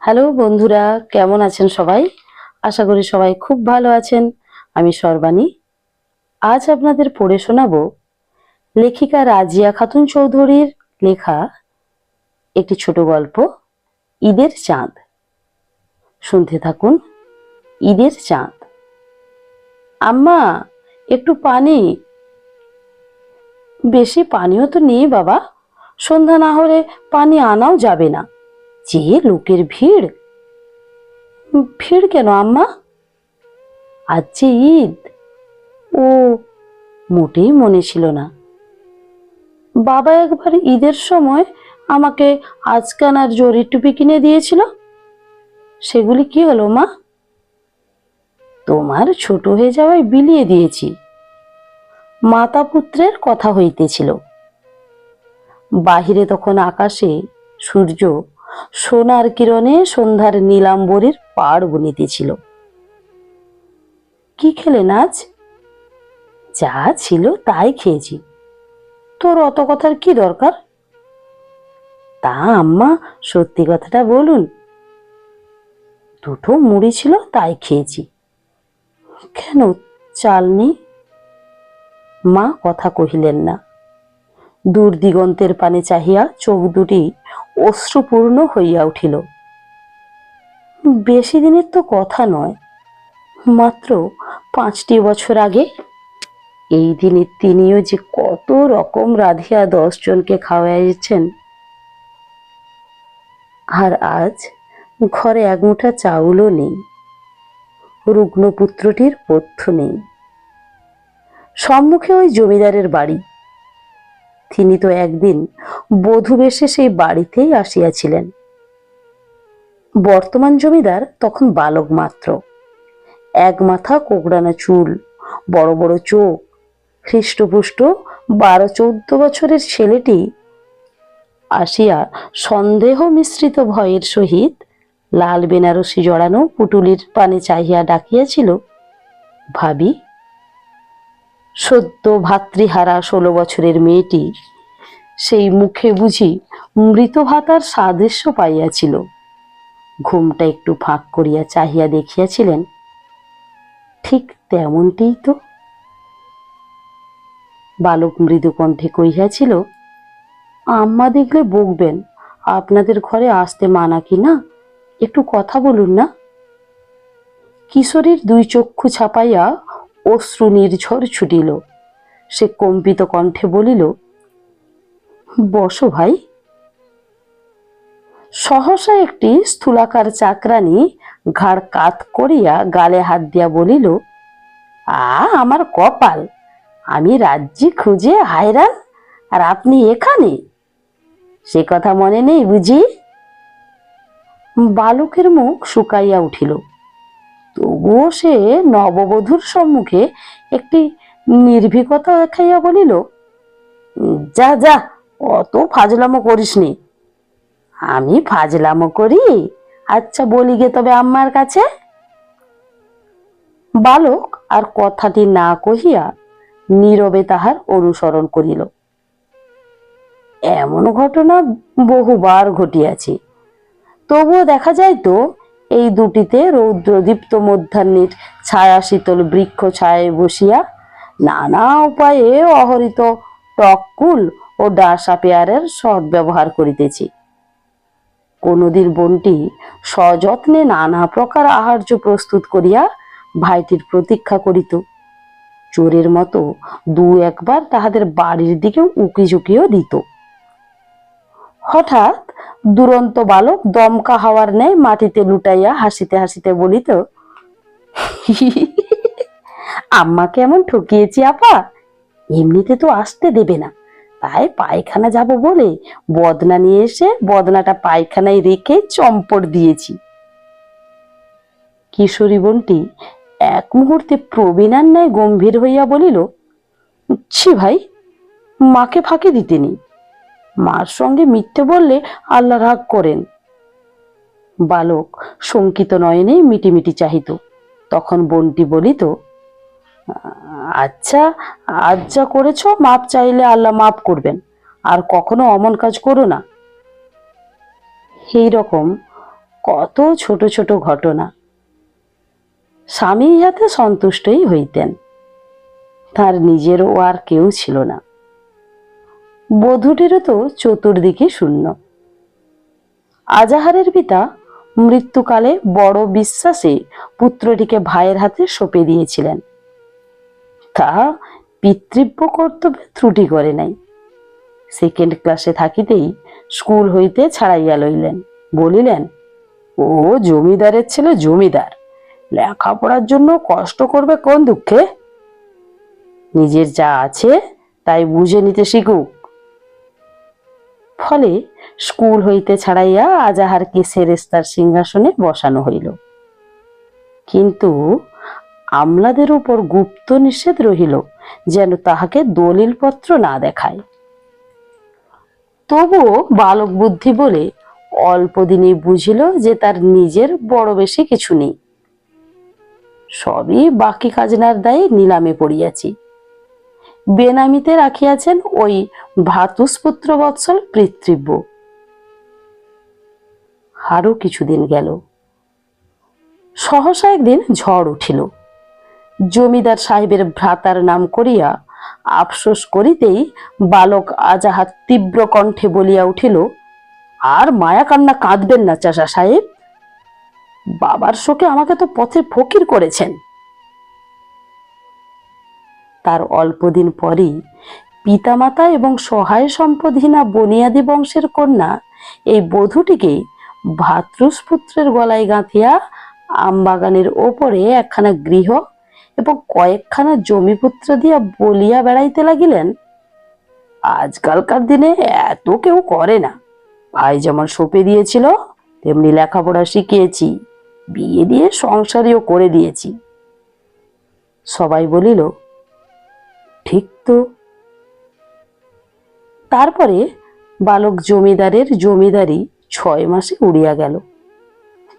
Hello বন্ধুরা, কেমন আছেন সবাই? আশা করি সবাই খুব ভালো আছেন। আমি সর্বাণী। আজ আপনাদের পড়ে শোনাবো লেখিকা রাজিয়া খাতুন চৌধুরীর লেখা একটি ছোট গল্প, ঈদের চাঁদ। শুনতে থাকুন, ঈদের চাঁদ। আম্মা, একটু পানি। বেশি পানিও তো নেই বাবা। সন্ধ্যা না হলে পানি আনাও যাবে না। যে লোকের ভিড়। ভিড় কেন, আম্মা? আজ যে ঈদ। ও, মোটেই মনে ছিল না। বাবা একবার ঈদের সময় আমাকে আজকান আর জরির টুপি কিনে দিয়েছিল। সেগুলি কি হলো, মা? তোমার ছোট হয়ে যাওয়ায় বিলিয়ে দিয়েছি। মাতা পুত্রের কথা হইতেছিল। বাহিরে তখন আকাশে সূর্য সোনার কিরণে সন্ধ্যার নীলাম্বরীর পাড় বুনিতেছিল কি খেলে নাচ? যা ছিল তাই খেয়েছি। তোর অত কথার কি দরকার? তা আম্মা, সত্যি কথাটা বলুন। দুটো মুড়ি ছিল তাই খেয়েছি। কেন চাল নেই? মা কথা কহিলেন না। দূর দিগন্তের পানে চাহিয়া চোখ দুটি অশ্রুপূর্ণ হইয়া উঠিল। বেশি দিনের তো কথা নয়, মাত্র পাঁচটি বছর আগে। এই দিনে তিনিও যে কত রকম রাধিয়া দশ জনকে খাওয়াইছেন আর আজ ঘরে এক মুঠা চাউলও নেই রুগ্ন পুত্রটির পথ্য নেই। সম্মুখে ওই জমিদারের বাড়ি। তিনি তো একদিন বধূ বেশে সেই বাড়িতেই আসিয়াছিলেন। বর্তমান জমিদার তখন বালক মাত্র। এক মাথা কোকড়ানো চুল, বড় বড় চোখ, হৃষ্টপুষ্ট বারো চৌদ্দ বছরের ছেলেটি আসিয়া সন্দেহ মিশ্রিত ভয়ের সহিত লাল বেনারসি জড়ানো পুটুলির পানে চাহিয়া ডাকিয়াছিল, ভাবি, সদ্য ভাতৃহারা ষোলো বছরের মেয়েটি সেই মুখে বুঝি মৃত ভাতার সাদৃশ্য পাইয়াছিল। ঘুমটা একটু ফাঁক করিয়া চাহিয়া দেখিয়াছিলেন, ঠিক তেমনটিই তো। বালক মৃদু কণ্ঠে কহিয়াছিল, আম্মা দেখলে বকবেন, আপনাদের ঘরে আসতে মানা কি না? একটু কথা বলুন না। কিশোরীর দুই চক্ষু ছাপাইয়া অশ্রু নির্ঝর ছুটিল। সে কম্পিত কণ্ঠে বলিল বসো ভাই। সহসা একটি স্থূলাকার চাকরানি ঘাড় কাত করিয়া গালে হাত দিয়া বলিল, আ, আমার কপাল, আমি রাজ্যে খুঁজে হায়রান, আর আপনি এখানে? সে কথা মনে নেই বুঝি? বালকের মুখ শুকাইয়া উঠিল। তবুও সে নববধূর সম্মুখে একটি নির্ভীকতা দেখাইয়া বলিল, যা যা অত ফাজলামো করিস নি আমি ফাজলামো করি? আচ্ছা বলি গে তবে আম্মার কাছে। বালক আর কথাটি না কহিয়া নীরবে তাহার অনুসরণ করিল। এমন ঘটনা বহুবার ঘটিয়াছে। তবুও দেখা যায় তো, এই দুটিতে রৌদ্রদীপ্ত মধ্যাহ্নের ছায়া শীতল বৃক্ষ ছায়ায় বসিয়া নানা উপায়ে অহরিত টককুল ও ডাসা পেয়ারের সদ্ব্যবহার করিতেছি। কোনদিন বোনটি সযত্নে নানা প্রকার আহার্য প্রস্তুত করিয়া ভাইটির প্রতীক্ষা করিত। চোরের মতো দু একবার তাহাদের বাড়ির দিকেও উকি ঝুঁকিও দিত। হঠাৎ দুরন্ত বালক দমকা হাওয়ার ন্যায় মাটিতে লুটাইয়া হাসিতে হাসিতে বলিত আম্মাকে এমন ঠকিয়েছি আপা, এমনিতে তো আসতে দেবে না। তাই পায়খানা যাব বলে বদনা নিয়ে এসে বদনাটা পায়খানায় রেখে চম্পট দিয়েছি। কিশোরী বোনটি এক মুহূর্তে প্রবীণার ন্যায় গম্ভীর হইয়া বলিল, ছি ভাই, মাকে ফাঁকি দিতেনি মার সঙ্গে মিথ্যে বললে আল্লাহ রাগ করেন। বালক শঙ্কিত নয়নে মিটিমিটি চাহিত। তখন বনটি বলিত আচ্ছা আজ যা করেছ, মাপ চাইলে আল্লাহ মাপ করবেন। আর কখনো অমন কাজ করো না। এই রকম কত ছোট ছোট ঘটনা। স্বামী ইহাতে সন্তুষ্টই হইতেন। তার নিজেরও আর কেউ ছিল না। বধূটিরও তো চতুর্দিকে শূন্য। আজাহারের পিতা মৃত্যুকালে বড় বিশ্বাসে পুত্রটিকে ভাইয়ের হাতে সঁপে দিয়েছিলেন। তাহা পিতৃব্য কর্তব্যে ত্রুটি করে নাই। সেকেন্ড ক্লাসে থাকিতেই স্কুল হইতে ছাড়াইয়া লইলেন। বলিলেন, ও জমিদারের ছেলে জমিদার, লেখাপড়ার জন্য কষ্ট করবে কোন দুঃখে? নিজের যা আছে তাই বুঝে নিতে শিখুক। ফলে স্কুল হইতে ছাড়াইয়া আজাহারকে সেরেস্তার সিংহাসনে বসানো হইল। কিন্তু আমলাদের উপর গুপ্ত নিষেধ রহিল, যেন তাহাকে দলিলপত্র না দেখায়। তবুও বালক বুদ্ধি বলে অল্প দিনেই বুঝিল যে তার নিজের বড় বেশি কিছু নেই। সবই বাকি খাজনার দায়ে নিলামে পড়িয়াছি। বেনামিতে রাখিয়াছেন ওই ভাতুষপুত্র বৎসল পিতৃব্য। আরও কিছুদিন গেল। সহসা একদিন ঝড় উঠিল। জমিদার সাহেবের ভ্রাতার নাম করিয়া আফসোস করিতেই বালক আজাহাত তীব্র কণ্ঠে বলিয়া উঠিল, আর মায়া কান্না কাঁদবেন না চাষা সাহেব। বাবার শোকে আমাকে তো পথে ফকির করেছেন তার অল্পদিন পরেই পিতামাতা এবং সহায় সম্পদহীনা বনিয়াদি বংশের কন্যা এই বধূটিকে ভাতৃস্পুত্রের গলায় গাঁথিয়া আমবাগানের ওপরে একখানা গৃহ এবং কয়েকখানা জমিপুত্র দিয়া বলিয়া বেড়াইতে লাগিলেন। আজকালকার দিনে এত কেউ করে না। ভাই যেমন সঁপে দিয়েছিল, তেমনি লেখাপড়া শিখিয়েছি, বিয়ে দিয়ে সংসারীও করে দিয়েছি। সবাই বলিল, ঠিক তো। তারপরে বালক জমিদারের জমিদারি ছয় মাসে উড়িয়া গেল।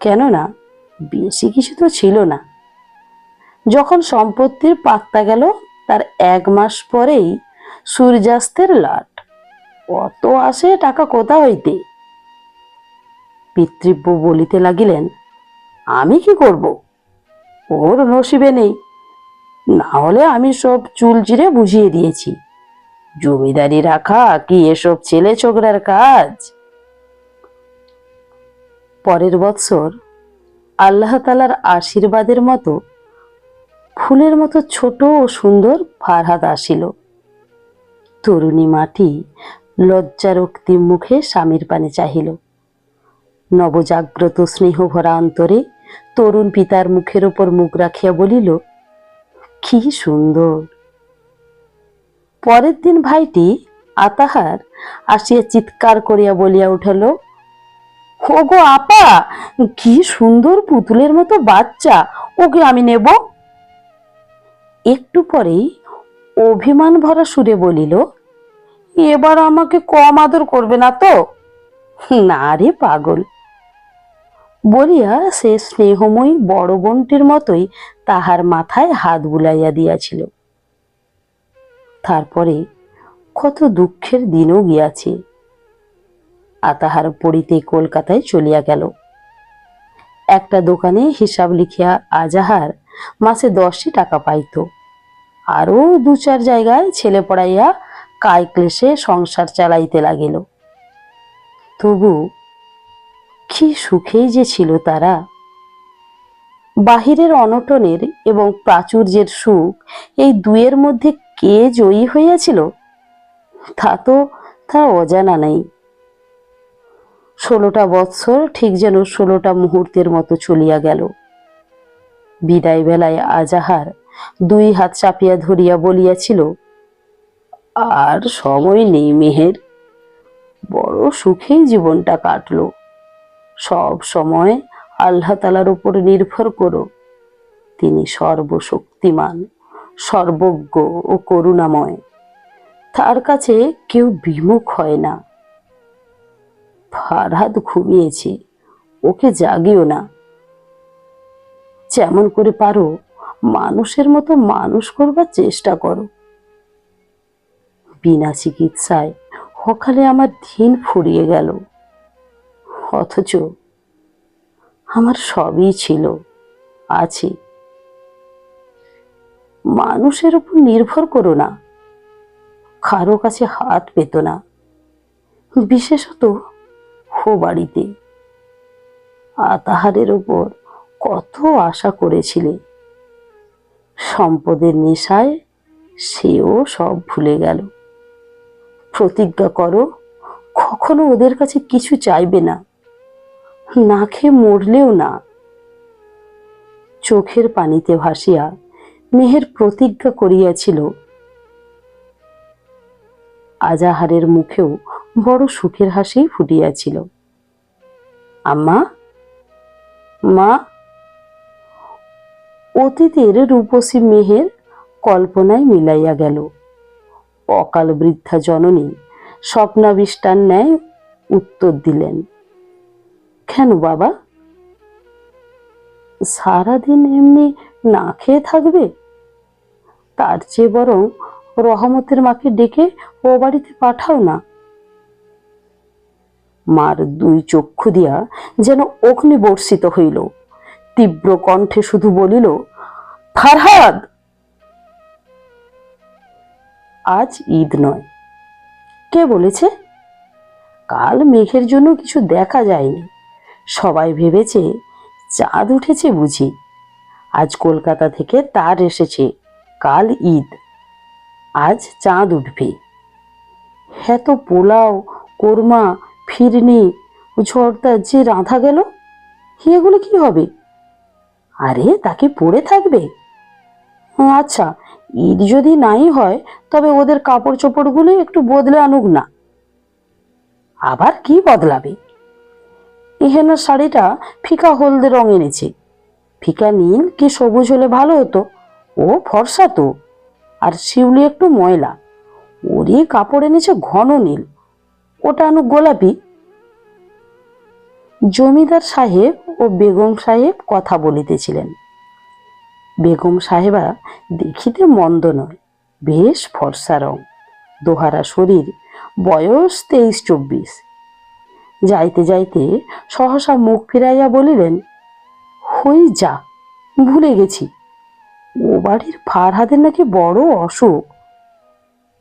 কেননা, বেশি কিছু তো ছিল না। যখন সম্পত্তির পাত্তা গেল, তার এক মাস পরেই সূর্যাস্তের লাট। কত আসে টাকা কোথা হইতে? পিতৃব্য বলিতে লাগিলেন, আমি কি করব? ওর নসিবে নেই। না হলে আমি সব চুল চিরে বুঝিয়ে দিয়েছি। জমিদারি রাখা কি এসব ছেলে ছোকরার কাজ? পরের বৎসর আল্লাহ তালার আশীর্বাদের মতো ফুলের মতো ছোট ও সুন্দর ফারহাদ আসিল। তরুণী মাটি লজ্জারক্তিম মুখে স্বামীর পানে চাহিল। নবজাগ্রত স্নেহ ভরা অন্তরে তরুণ পিতার মুখের ওপর মুখ রাখিয়া বলিল, কি সুন্দর। পরের দিন ভাইটি আতাহার আসিয়া চিৎকার করিয়া বলিয়া উঠল গো আপা, কি সুন্দর পুতুলের মতো বাচ্চা, ওকে আমি নেব? একটু পরেই অভিমান ভরা সুরে বলিল, এবার আমাকে কম আদর করবে না তো? না রে পাগল। বলিয়া সে স্নেহময়ী বড় বোনটির মতোই তাহার মাথায় হাত বুলাইয়া দিয়াছিল। তারপরে কত দুঃখের দিনও গিয়াছে। আতাহার পড়িতে কলকাতায় চলিয়া গেল। একটা দোকানে হিসাব লিখিয়া আজাহার মাসে দশটি টাকা পাইত। আরও দু চার জায়গায় ছেলে পড়াইয়া কায় ক্লেশে সংসার চালাইতে লাগিল। তবু কি সুখেই যে ছিল তারা। বাহিরের অনটনের এবং প্রাচুর্যের সুখ এই দুয়ের মধ্যে কে জয়ী হইয়াছিল? তা তো তা অজানা নেই। ষোলোটা বৎসর ঠিক যেন ষোলোটা মুহূর্তের মতো চলিয়া গেল। বিদায় বেলায় আজাহার দুই হাত চাপিয়া ধরিয়া বলিয়াছিল, আর সময় নেই মেহের, বড় সুখেই জীবনটা কাটল। সব সময় আল্লাহ তালার উপর নির্ভর করো। তিনি সর্বশক্তিমান, সর্বজ্ঞ ও করুণাময়। তার কাছে কেউ বিমুখ হয় না। ফারহাদ ঘুমিয়েছে, ওকে জাগিও না। যেমন করে পারো, মানুষের মতো মানুষ করবার চেষ্টা করো। বিনা চিকিৎসায় সকালে আমার দিন ফুরিয়ে গেল। অথচ আমার সবই ছিল, আছে। মানুষের উপর নির্ভর করো না। কারও কাছে হাত পেত না। বিশেষত হো বাড়িতে। আতাহারের ওপর কত আশা করেছিলে। সম্পদের নেশায় সেও সব ভুলে গেল। প্রতিজ্ঞা করো, কখনো ওদের কাছে কিছু চাইবে না। না খেয়ে মরলেও না। চোখের পানিতে ভাসিয়া মেহের প্রতিজ্ঞা করিয়াছিল, আজাহারের মুখেও বড় সুখের হাসি ফুটিয়াছিল। আম্মা, মা অতীতের রূপসী মেহের কল্পনায় মিলাইয়া গেল। অকাল বৃদ্ধা জননী স্বপ্নাবিষ্টার ন্যায় উত্তর দিলেন, কেন বাবা? সারাদিন এমনি না খেয়ে থাকবে? তার চেয়ে বরং রহমতের মাকে ডেকে ও বাড়িতে পাঠাও না। মার দুই চক্ষু দিয়া যেন অগ্নি বর্ষিত হইল, তীব্র কণ্ঠে শুধু বলিল ফারহাদ। আজ ঈদ নয়। কে বলেছে? কাল মেঘের জন্য কিছু দেখা যায়নি। সবাই ভেবেছে চাঁদ উঠেছে বুঝি। আজ কলকাতা থেকে তার এসেছে। কাল ঈদ। আজ চাঁদ উঠবে। হ্যাঁ তো পোলাও, কোরমা, ফিরনি ঝড়টা যে রাঁধা গেল, এগুলো কি হবে? আরে, তাকে পড়ে থাকবে। আচ্ছা ঈদ যদি নাই হয়, তবে ওদের কাপড় চোপড়গুলো একটু বদলে আনুক না। আবার কি বদলাবে? ইহেনার শাড়িটা ফিকা হলদে রং এনেছে। ফিকা নীল কি সবুজ হলে ভালো হতো? ও ফর্সা তো। আর শিউলি একটু ময়লা। ওরই কাপড় এনেছে ঘন নীল। ওটা আনুক গোলাপি। জমিদার সাহেব ও বেগম সাহেব কথা বলিতেছিলেন। বেগম সাহেবা দেখিতে মন্দ নয়। বেশ ফর্সা রং। দোহারা শরীর, বয়স তেইশ চব্বিশ। যাইতে যাইতে সহসা মুখ ফিরাইয়া বলিলেন, হই যা, ভুলে গেছি। ও বাড়ির ফারহাদের নাকি বড় অসুখ।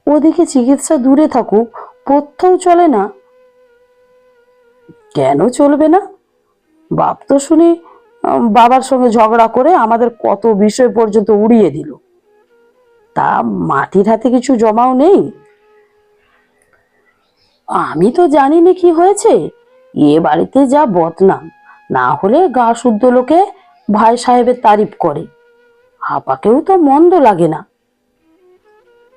ওদিকে চিকিৎসা দূরে থাকুক, পথ্যও চলে না। কেন চলবে না? বাপ তো শুনি বাবার সঙ্গে ঝগড়া করে আমাদের কত বিষয় পর্যন্ত উড়িয়ে দিল। তা মাটির হাতে কিছু জমাও নেই। আমি তো জানি না কি হয়েছে। এ বাড়িতে যা বদনাম, না হলে গা শুদ্ধ লোকে ভাই সাহেবের তারিফ করে। আপাকেও তো মন্দ লাগে না।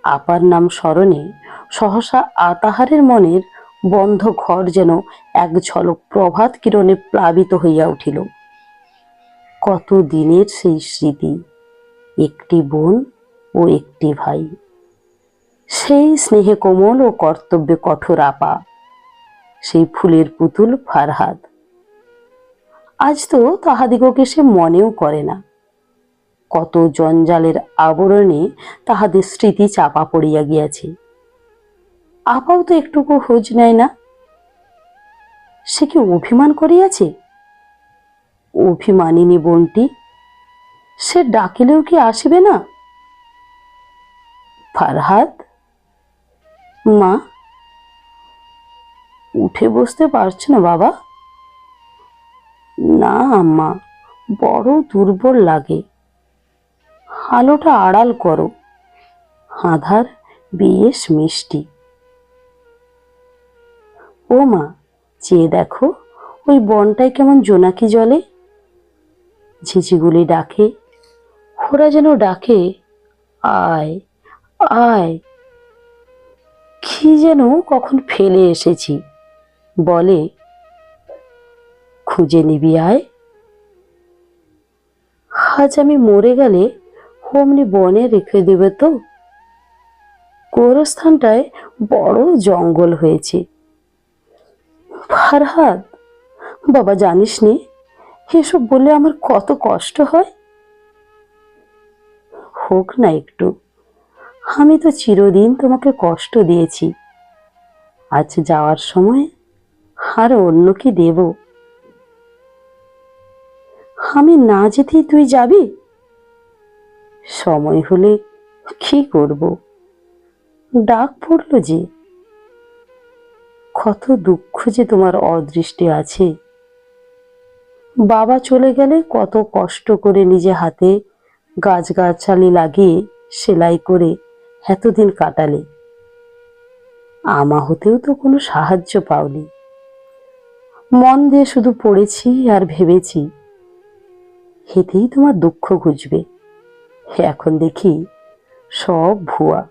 আপার নাম স্মরণে সহসা আতাহারের মনের বন্ধ ঘর যেন এক ঝলক প্রভাত কিরণে প্লাবিত হইয়া উঠিল। কত দিনের সেই স্মৃতি? একটি বোন ও একটি ভাই। সেই স্নেহে কোমল ও কর্তব্যে কঠোর আপা। সেই ফুলের পুতুল ফারহাদ। আজ তো তাহাদিগকে সে মনেও করে না। কত জঞ্জালের আবরণে তাহাদের স্মৃতি চাপা পড়িয়া গিয়াছে। আপাও তো একটুকু খোঁজ নেয় না। সে কি অভিমান করিয়াছে? অভিমানিনী বোনটি, সে ডাকিলেও কি আসবে না? ফারহাদ, মা, উঠে বসতে পারছ না বাবা? না আম্মা বড় দুর্বল লাগে। আলোটা আড়াল করো, আধার বেশ মিষ্টি। ও মা, চেয়ে দেখো, ওই বনটায় কেমন জোনাকি জলে? ঝিঝিগুলি ডাকে। ওরা যেন ডাকে, আয় আয়, কি যেন কখন ফেলে এসেছি। বলে, খুঁজে নিবি, আয়। আজ আমি মরে গেলে অমনি বনে রেখে দেবে তো? গোরস্থানটায় বড় জঙ্গল হয়েছে। ফারহাদ, বাবা জানিস নি এসব বলে আমার কত কষ্ট হয়? হোক না একটু। আমি তো চিরদিন তোমাকে কষ্ট দিয়েছি। আজ যাওয়ার সময় আর অন্য কি দেব? আমি না যেতেই তুই যাবি? সময় হলে কি করব? ডাক পড়ল যে, কত দুঃখ যে তোমার অদৃষ্টে আছে। বাবা চলে গেলে কত কষ্ট করে নিজে হাতে গাছগাছালি লাগিয়ে সেলাই করে এতদিন কাটালে। আমা হতেও তো কোনো সাহায্য পাওনি। মন দিয়ে শুধু পড়েছি আর ভেবেছি হেতেই তোমার দুঃখ ঘুচবে। এখন দেখি সব ভুয়া।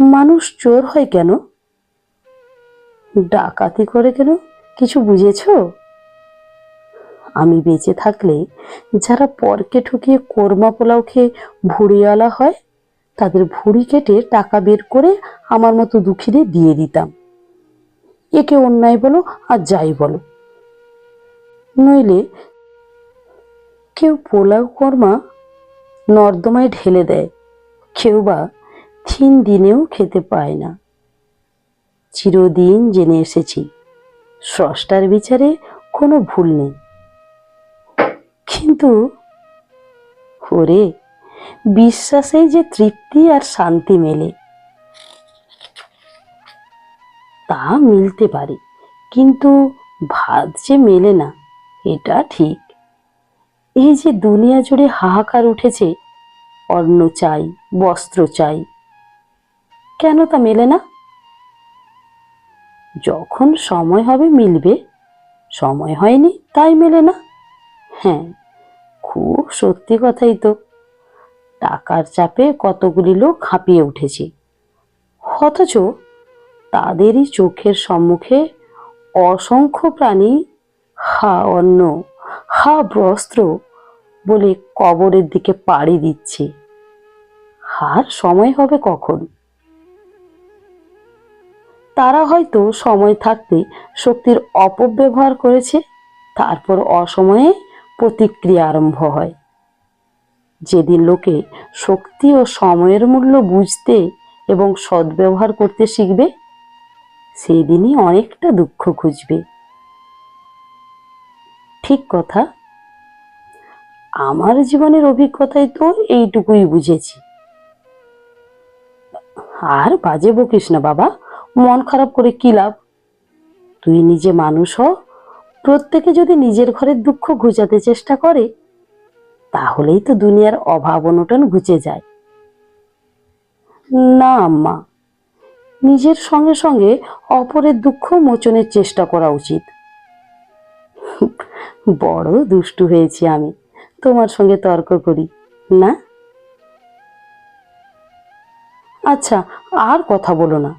মানুষ চোর হয় কেন? ডাকাতি করে কেন? কিছু বুঝেছ? আমি বেঁচে থাকলে যারা পরকে ঠকিয়ে কোরমা পোলাও খেয়ে ভুড়িওয়ালা হয়, তাদের ভুড়ি কেটে টাকা বের করে আমার মতো দুঃখীদের দিয়ে দিতাম। একে অন্যায় বলো আর যাই বলো। নইলে কেউ পোলাও কর্মা নর্দমায় ঢেলে দেয়, কেউ বা তিন দিনেও খেতে পায় না। চিরদিন জেনে এসেছি, স্রষ্টার বিচারে কোনো ভুল নেই। কিন্তু ওরে, বিশ্বাসেই যে তৃপ্তি আর শান্তি মেলে। তা মিলতে পারে, কিন্তু ভাত যে মেলে না, এটা ঠিক। এই যে দুনিয়া জুড়ে হাহাকার উঠেছে, অন্ন চাই, বস্ত্র চাই, কেন তা মেলে না? যখন সময় হবে মিলবে, সময় হয়নি তাই মেলে না। হ্যাঁ খুব সত্যি কথাই তো। টাকার চাপে কতগুলি লোক হাঁপিয়ে উঠেছে। অথচ তাদেরই চোখের সম্মুখে অসংখ্য প্রাণী, হা অন্ন, হা বস্ত্র বলে কবরের দিকে পাড়ি দিচ্ছে। হার সময় হবে কখন? তারা হয়তো সময় থাকতে শক্তির অপব্যবহার করেছে, তারপর অসময়ে প্রতিক্রিয়া আরম্ভ হয়। যেদিন লোকে শক্তি ও সময়ের মূল্য বুঝতে এবং সদ্ব্যবহার করতে শিখবে সেই দিনই অনেকটা দুঃখ খুঁজবে। ঠিক কথা, আমার জীবনের অভিজ্ঞতায় তো এইটুকুই বুঝেছি। আর বাজে বকিস না বাবা, মন খারাপ করে কি লাভ? তুই নিজে মানুষ হ প্রত্যেকে যদি নিজের ঘরের দুঃখ ঘুচাতে চেষ্টা করে, তাহলেই তো দুনিয়ার অভাব অনটন ঘুচে যায়। না, আম্মা, নিজের সঙ্গে সঙ্গে অপরের দুঃখ মোচনের চেষ্টা করা উচিত। বড় দুষ্টু হয়েছি আমি, তোমার সঙ্গে তর্ক করি, না? আচ্ছা আর কথা বলো না।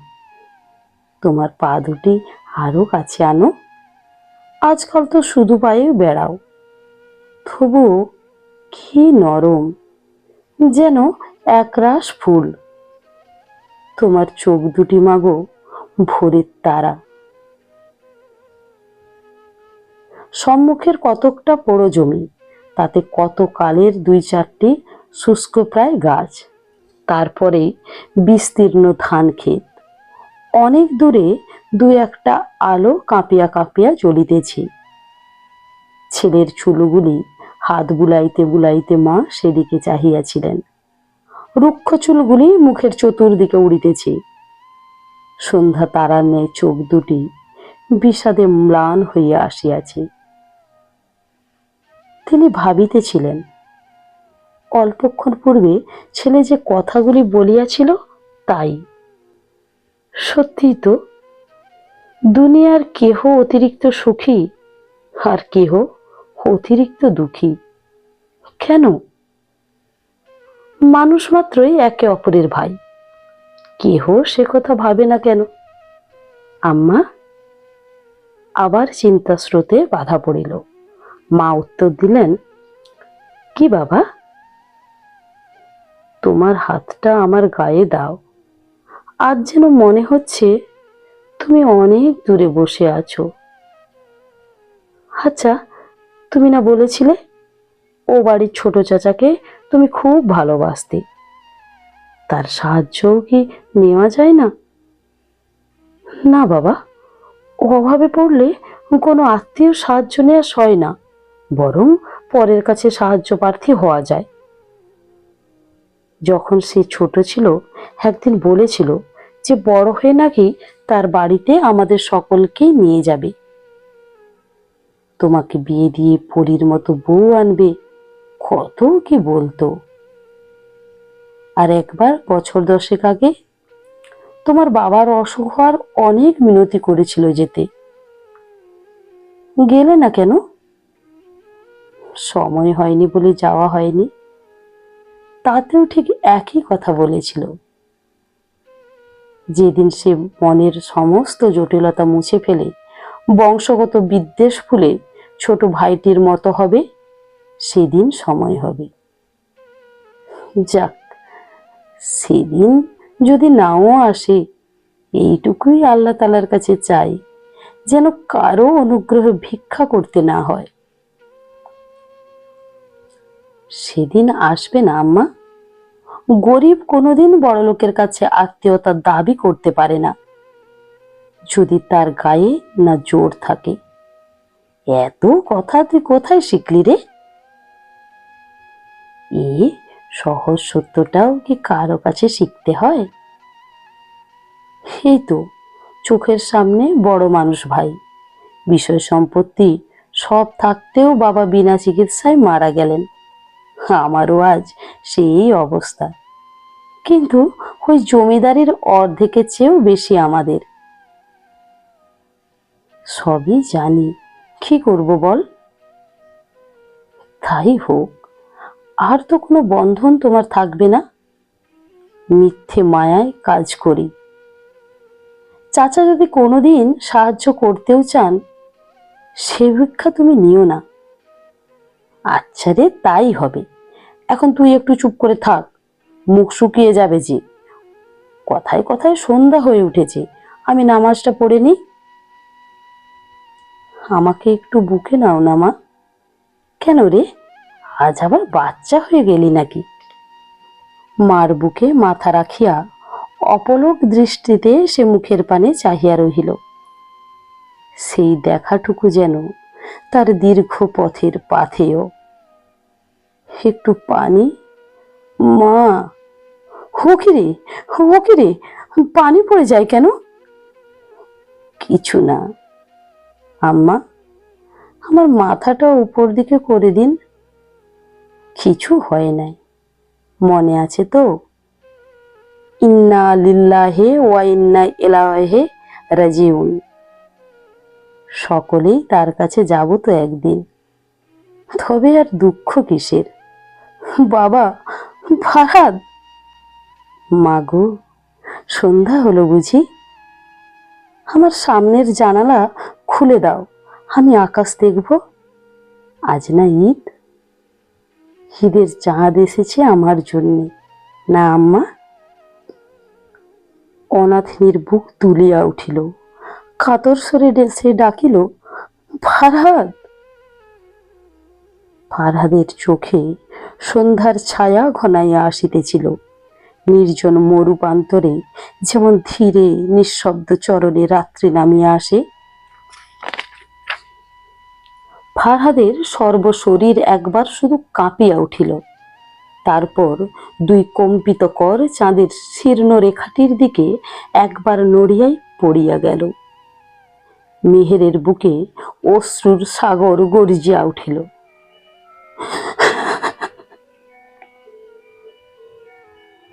তোমার পা দুটি আরও কাছে আনো। আজকাল তো শুধু পায়ে বেড়াও। তবুও কি নরম, যেন একরাশ ফুল। তোমার চোখ দুটি মাগো ভোরের তারা। সম্মুখের কতকটা পোড়ো জমি, তাতে কত কালের দুই চারটি শুষ্ক প্রায় গাছ। তারপরে বিস্তীর্ণ ধান ক্ষেত। অনেক দূরে দু একটা আলো কাঁপিয়া কাঁপিয়া জ্বলিতেছে। ছেলের চুলগুলি হাত বুলাইতে বুলাইতে মা সেদিকে চাহিয়াছিলেন। রুক্ষ চুলগুলি মুখের চতুর্দিকে উড়িতেছে। সন্ধ্যা তারার ন্যায় চোখ দুটি বিষাদে ম্লান হইয়া আসিয়াছে। তিনি ভাবিতেছিলেন, অল্পক্ষণ পূর্বে ছেলে যে কথাগুলি বলিয়াছিল তাই। সত্যিই তো দুনিয়ার কেহ অতিরিক্ত সুখী আর কেহ অতিরিক্ত দুঃখী? কেন? মানুষ মাত্রই একে অপরের ভাই। কেহ সে কথা ভাবে না কেন? আম্মা, আবার চিন্তা স্রোতে বাধা পড়িল। মা উত্তর দিলেন, কি বাবা? তোমার হাতটা আমার গায়ে দাও। আজ যেন মনে হচ্ছে তুমি অনেক দূরে বসে আছো। আচ্ছা তুমি না বলেছিলে? ও বাড়ির ছোট চাচাকে তুমি খুব ভালোবাসতে। তার সাহায্যও কি নেওয়া যায় না? না বাবা, অভাবে পড়লে কোনো আত্মীয় সাহায্য নেওয়া সয় না, বরং পরের কাছে সাহায্য প্রার্থী হওয়া যায়। যখন সে ছোট ছিল, একদিন বলেছিল যে বড় হয়ে নাকি তার বাড়িতে আমাদের সকলকেই নিয়ে যাবে। তোমাকে বিয়ে দিয়ে পরীর মতো বউ আনবে, কত কি বলতো? আর একবার বছর দশেক আগে তোমার বাবার অসুখ হওয়ার অনেক মিনতি করেছিল যেতে। গেলে না কেন? সময় হয়নি বলে যাওয়া হয়নি। তাতেও ঠিক একই কথা বলেছিল। যেদিন সে মনের সমস্ত জটিলতা মুছে ফেলে, বংশগত বিদ্বেষ ফুলে ছোট ভাইটির মতো হবে, সেদিন সময় হবে। যাক, সেদিন যদি নাও আসে, এইটুকুই আল্লাহ তালার কাছে চাই, যেন কারও অনুগ্রহ ভিক্ষা করতে না হয়। সেদিন আসবে না, আম্মা। গরিব কোনোদিন বড়লোকের কাছে আত্মীয়তার দাবি করতে পারে না। যদি তার গায়ে না জোর থাকে, এত কথা তুই কোথায় শিখলি রে? এ সহজ সত্যটাও কি কারও কাছে শিখতে হয়? এই তো, চোখের সামনে বড় মানুষ ভাই। বিষয় সম্পত্তি সব থাকতেও বাবা বিনা চিকিৎসায় মারা গেলেন। আমারও আজ সেই অবস্থা। কিন্তু ওই জমিদারের অর্ধেকের চেয়েও বেশি আমাদের। সবই জানি, কি করব বল? তাই হোক, আর তো কোনো বন্ধন তোমার থাকবে না। মিথ্যে মায়ায় কাজ করি। চাচা যদি কোনোদিন সাহায্য করতেও চান, সে ভিক্ষা তুমি নিও না। আচ্ছা রে, তাই হবে। এখন তুই একটু চুপ করে থাক। মুখ শুকিয়ে যাবে যে। কথায় কথায় সন্ধ্যা হয়ে উঠেছে। আমি নামাজটা পড়ে নিই। আমাকে একটু বুকে নাও না মা। কেন রে? আজ আবার বাচ্চা হয়ে গেলি নাকি? মার বুকে মাথা রাখিয়া অপলক দৃষ্টিতে সে মুখের পানে চাহিয়া রহিল। সেই দেখাটুকু যেন তার দীর্ঘ পথের পাথেয় একটু পানি? মা হকিরে হকিরে পানি পড়ে যায় কেন? কিছু না। আম্মা, আমার মাথাটা উপর দিকে করে দিন। কিছু হয় নাই। মনে আছে তো? ইন্না লিল্লাহে ওয়া ইন্না ইলাহে রাজিউন। সকলেই তার কাছে যাব তো একদিন। তবে আর দুঃখ কিসের? বাবা, ফাহাদ। মাগো, সন্ধ্যা হলো বুঝি। আমার সামনের জানালা খুলে দাও, আমি আকাশ দেখব। আজ না ঈদ? ঈদের চাঁদ এসেছে আমার জন্যে, না আম্মা? অনাথিনীর বুক তুলিয়া উঠিল, কাতর সরে সে ডাকিল, ফারহাদ। ফারহাদের চোখে সন্ধ্যার ছায়া ঘনাইয়া আসিতেছিল। নির্জন মরুপান্তরে যেমন ধীরে নিঃশব্দ চরণে রাত্রি নামিয়া আসে, ফারহাদের সর্বশরীর একবার শুধু কাঁপিয়া উঠিল। তারপর দুই কম্পিত কর চাঁদের শীর্ণ রেখাটির দিকে একবার নড়িয়াই পড়িয়া গেল। মেহেরের বুকে অশ্রুর সাগর গর্জিয়া উঠিল।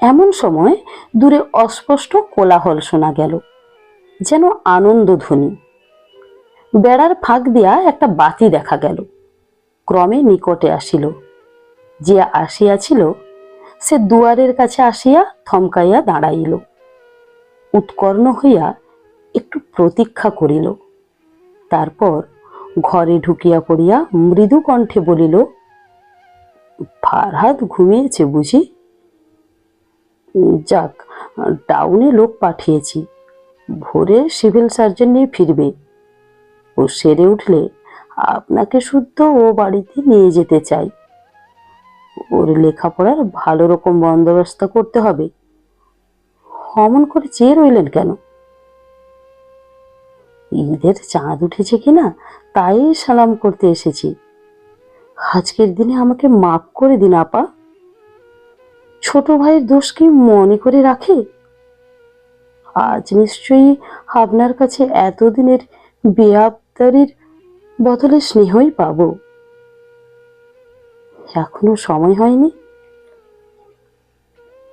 এমন সময় দূরে অস্পষ্ট কোলাহল শোনা গেল, যেন আনন্দধ্বনি। বেড়ার ফাঁক দিয়া একটা বাতি দেখা গেল, ক্রমে নিকটে আসিল। যে আসিয়াছিল, সে দুয়ারের কাছে আসিয়া থমকাইয়া দাঁড়াইল। উৎকর্ণ হইয়া একটু প্রতীক্ষা করিল। তারপর ঘরে ঢুকিয়া পড়িয়া মৃদু কণ্ঠে বলিল, ফারহাদ ঘুমিয়েছে বুঝি? যাক টাউনে লোক পাঠিয়েছি। ভোরে সিভিল সার্জন নিয়ে ফিরবে। ও সেরে উঠলে, আপনাকে শুদ্ধ ও বাড়িতে নিয়ে যেতে চাই। ওর লেখাপড়ার ভালো রকম বন্দোবস্ত করতে হবে। অমন করে চেয়ে রইলেন কেন? ঈদের চাঁদ উঠেছে কিনা, তাই সালাম করতে এসেছি। আজকের দিনে আমাকে মাফ করে দিন, আপা। ছোট ভাইয়ের দোষ কি মনে করে রাখে? আজ নিশ্চয়ই আপনার কাছে এতদিনের বেয়াবদারির বদলে স্নেহই পাব। এখনও সময় হয়নি।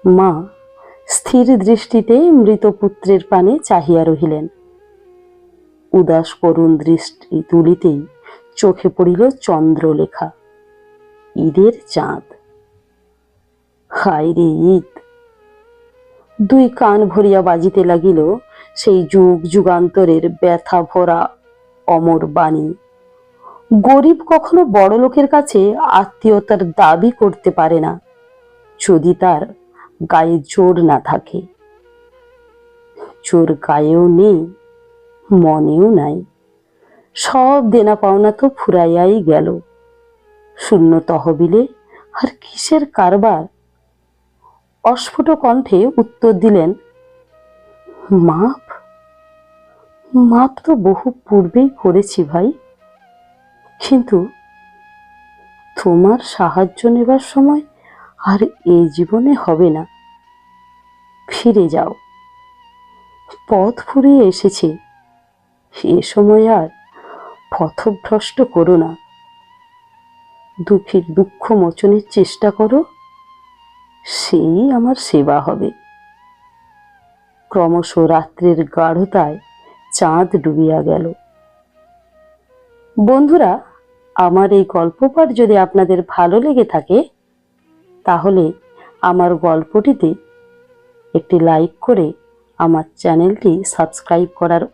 মা স্থির দৃষ্টিতে মৃত পুত্রের পানে চাহিয়া রহিলেন। উদাস করুণ দৃষ্টি তুলিতেই চোখে পড়িল চন্দ্রলেখা। ঈদের চাঁদ। হায় ঈদ। দুই কান ভরিয়া বাজিতে লাগিল সেই যুগ যুগান্তরের ব্যথা ভরা অমর বাণী। গরিব কখনো বড় লোকের কাছে আত্মীয়তার দাবি করতে পারে না, যদি তার গায়ে জোর না থাকে। জোর গায়েও নেই, মনেও নাই। সব দেনা পাওনা তো ফুরাইয়াই গেল। শূন্য তহবিলে আর কিসের কারবার? অস্ফুট কণ্ঠে উত্তর দিলেন, মাপ? মাপ তো বহু পূর্বেই করেছি ভাই। কিন্তু তোমার সাহায্য নেবার সময় আর এই জীবনে হবে না। ফিরে যাও। পথ ফুরিয়ে এসেছে। এ সময় আর পথভ্রষ্ট করো না। দুঃখীর দুঃখ মোচনের চেষ্টা করো। সেই আমার সেবা হবে। ক্রমশ রাত্রের গাঢ়তায় চাঁদ ডুবিয়া গেল। বন্ধুরা, আমার এই গল্প পাঠ যদি আপনাদের ভালো লেগে থাকে, তাহলে আমার গল্পটিতে একটি লাইক করে আমার চ্যানেলটি সাবস্ক্রাইব করার